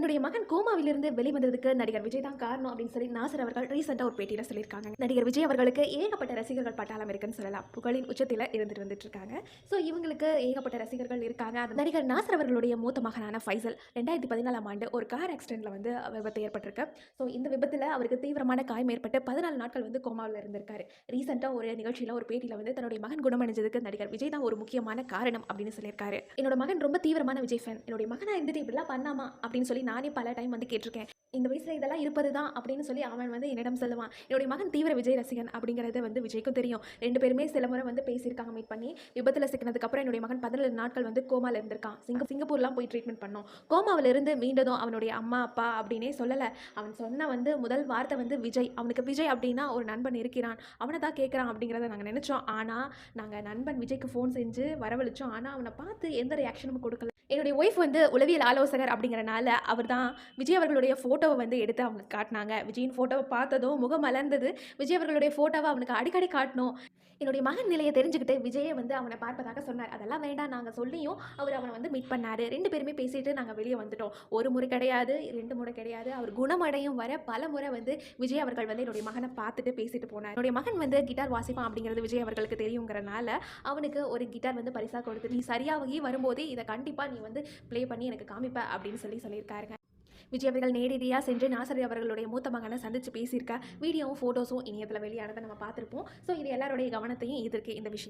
தன்னுடைய மகன் கோமாவிலிருந்து வெளிவந்ததுக்கு நடிகர் விஜய் தான் காரணம் அப்படின்னு சொல்லி நாசர் அவர்கள் ரீசெண்டாக ஒரு பேட்டியில் சொல்லியிருக்காங்க. நடிகர் விஜய் அவர்களுக்கு ஏகப்பட்ட ரசிகர்கள் பட்டாளம் இருக்குன்னு சொல்லலாம். புகழின் உச்சத்தில் இருந்துட்டு வந்துட்டு இருக்காங்க ஸோ இவங்களுக்கு ஏகப்பட்ட ரசிகர்கள் இருக்காங்க. அந்த நடிகர் நாசர் அவர்களுடைய மூத்த மகனான ஃபைசல் ரெண்டாயிரத்தி பதினாலாம் ஆண்டு ஒரு கார் ஆக்சிடென்ட்ல வந்து விபத்து ஏற்பட்டிருக்கு. ஸோ இந்த விபத்தில் அவருக்கு தீவிரமான காயம் ஏற்பட்டு பதினாலு நாட்கள் வந்து கோமாவில் இருந்திருக்காரு. ரீசெண்டாக ஒரு நிகழ்ச்சியில் ஒரு பேட்டியில் வந்து தன்னுடைய மகன் குணமடைஞ்சதுக்கு நடிகர் விஜய் தான் ஒரு முக்கியமான காரணம் அப்படின்னு சொல்லியிருக்காரு. என்னோட மகன் ரொம்ப தீவிரமான விஜய் ஃபேன் என்னுடைய மகனாக இருந்துட்டு இப்படிலாம் பண்ணாமா அப்படின்னு சொல்லி நானே பல டைம் வந்து கேட்டிருக்கேன். இந்த வயசில் இதெல்லாம் இருப்பது தான் அப்படின்னு சொல்லி அவன் வந்து என்னிடம் சொல்லுவான். என்னுடைய மகன் தீவிர விஜய் ரசிகன் அப்படிங்கிறது வந்து விஜய்க்கும் தெரியும். ரெண்டு பேருமே சில முறை வந்து பேசியிருக்காங்க மீட் பண்ணி. விபத்தில் சிக்கினதுக்கப்புறம் என்னுடைய மகன் பதினேழு நாட்கள் வந்து கோமாவில் இருந்திருக்கான். சிங்க சிங்கப்பூர்லாம் போய் ட்ரீட்மெண்ட் பண்ணோம். கோமாவிலிருந்து மீண்டதும் அவனுடைய அம்மா அப்பா அப்படின்னே சொல்லலை. அவன் சொன்ன வந்து முதல் வார்த்தை வந்து விஜய். அவனுக்கு விஜய் அப்படின்னா ஒரு நண்பன் இருக்கிறான். அவனை தான் கேட்குறான் அப்படிங்கிறத நாங்கள் நினச்சோம். ஆனால் நாங்கள் நண்பன் விஜய்க்கு ஃபோன் செஞ்சு வரவழைச்சோம். ஆனால் அவனை பார்த்து எந்த ரியாக்ஷனும் கொடுக்கல. என்னுடைய ஒய்ஃப் வந்து உளவியல் ஆலோசகர் அப்படிங்கிறனால அவர் தான் விஜய் அவர்களுடைய ஃபோட்டோவை வந்து எடுத்து அவங்களுக்கு காட்டினாங்க. விஜயின் ஃபோட்டோவை பார்த்ததும் முகம் மலர்ந்தது விஜய் அவர்களுடைய ஃபோட்டோவை அவனுக்கு அடிக்கடி காட்டணும். என்னுடைய மகன் நிலையை தெரிஞ்சுக்கிட்டு விஜயை வந்து அவனை பார்ப்பதாக சொன்னார். அதெல்லாம் வேண்டாம் நாங்கள் சொல்லியும் அவர் அவனை வந்து மீட் பண்ணார். ரெண்டு பேருமே பேசிட்டு நாங்கள் வெளியே வந்துட்டோம். ஒரு முறை கிடையாது ரெண்டு முறை கிடையாது. அவர் குணமடையும் வர பல முறை வந்து விஜய் அவர்கள் வந்து என்னுடைய மகனை பார்த்துட்டு பேசிட்டு போனார். என்னுடைய மகன் வந்து கிட்டார் வாசிப்பான் அப்படிங்கிறது விஜய் அவர்களுக்கு தெரியுங்கிறனால அவனுக்கு ஒரு கிட்டார் வந்து பரிசாக கொடுத்து நீ சரியாகி வரும்போதே இதை கண்டிப்பாக நீ வந்து ப்ளே பண்ணி எனக்கு காமிப்ப அப்படின்னு சொல்லி சொல்லியிருக்காருங்க. விஜய் அவர்கள் நேரடியாக சென்று நாசரி அவர்களுடைய மூத்த மகனை சந்தித்து பேசியிருக்கா. வீடியோவும் ஃபோட்டோஸும் இணையத்தில் வெளியானதை நம்ம பார்த்துருப்போம். ஸோ இது எல்லாருடைய கவனத்தையும் இதற்கு இந்த விஷயம்.